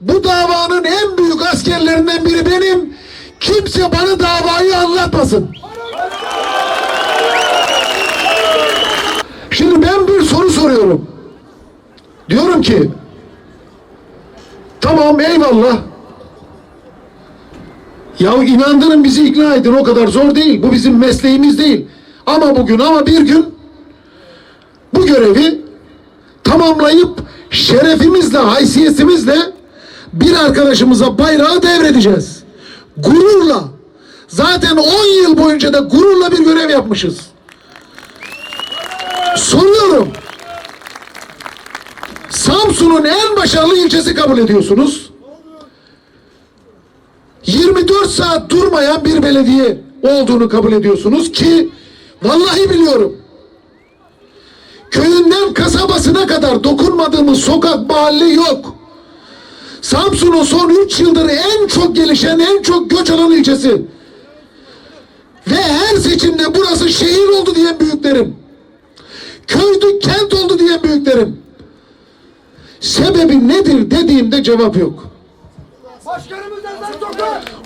Bu davanın en büyük askerlerinden biri benim. Kimse bana davayı anlatmasın. Şimdi ben bir soru soruyorum. Diyorum ki tamam eyvallah. Ya inandırın bizi ikna edin o kadar zor değil. Bu bizim mesleğimiz değil. Ama bugün ama bir gün bu görevi tamamlayıp şerefimizle, haysiyetimizle bir arkadaşımıza bayrağı devredeceğiz. Gururla. Zaten 10 yıl boyunca da gururla bir görev yapmışız. Soruyorum. Samsun'un en başarılı ilçesi kabul ediyorsunuz. 24 saat durmayan bir belediye olduğunu kabul ediyorsunuz ki vallahi biliyorum. Köyünden kasabasına kadar dokunmadığımız sokak mahalle yok. Samsun'un son 3 yıldır en çok gelişen, en çok göç alan ilçesi. Ve her seçimde burası şehir oldu diyen büyüklerim. Köydü kent oldu diyen büyüklerim. Sebebi nedir dediğimde cevap yok.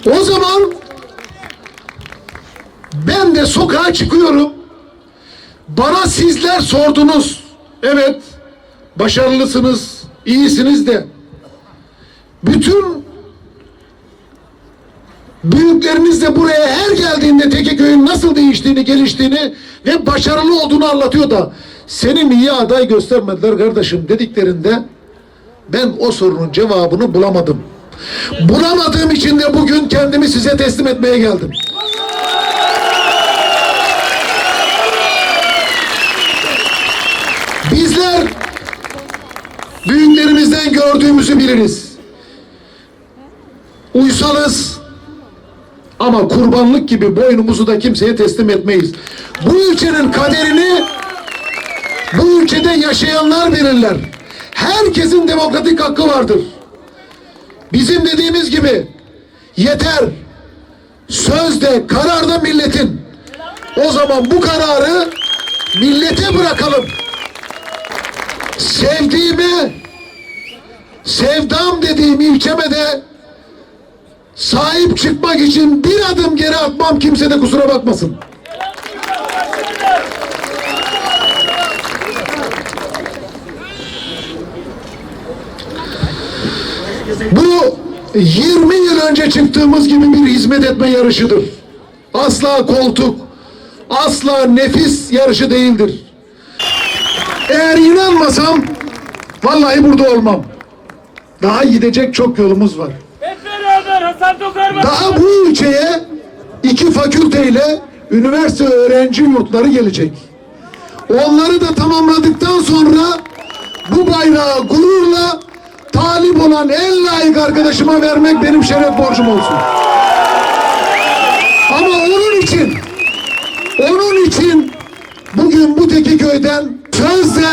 O zaman ben de sokağa çıkıyorum. Bana sizler sordunuz. Evet, başarılısınız, iyisiniz de. Bütün büyükleriniz de buraya her geldiğinde Tekeköy'ün nasıl değiştiğini, geliştiğini ve başarılı olduğunu anlatıyor da senin iyi aday göstermediler kardeşim dediklerinde ben o sorunun cevabını bulamadım. Bulamadığım için de bugün kendimi size teslim etmeye geldim. Bizler büyüklerimizden gördüğümüzü biliriz. Uysalız ama kurbanlık gibi boynumuzu da kimseye teslim etmeyiz. Bu ülkenin kaderini bu ülkede yaşayanlar belirler. Herkesin demokratik hakkı vardır. Bizim dediğimiz gibi yeter. Sözde, kararda milletin. O zaman bu kararı millete bırakalım. Sevdiğime, sevdam dediğim ilçeme de sahip çıkmak için bir adım geri atmam kimse de kusura bakmasın. Bu 20 yıl önce çıktığımız gibi bir hizmet etme yarışıdır. Asla koltuk, asla nefis yarışı değildir. Eğer inanmasam vallahi burada olmam. Daha gidecek çok yolumuz var. Daha bu ülkeye iki fakülteyle üniversite öğrenci yurtları gelecek. Onları da tamamladıktan sonra bu bayrağı gururla talip olan en layık arkadaşıma vermek benim şeref borcum olsun. Ama onun için onun için bugün bu Tekiköy'den sözle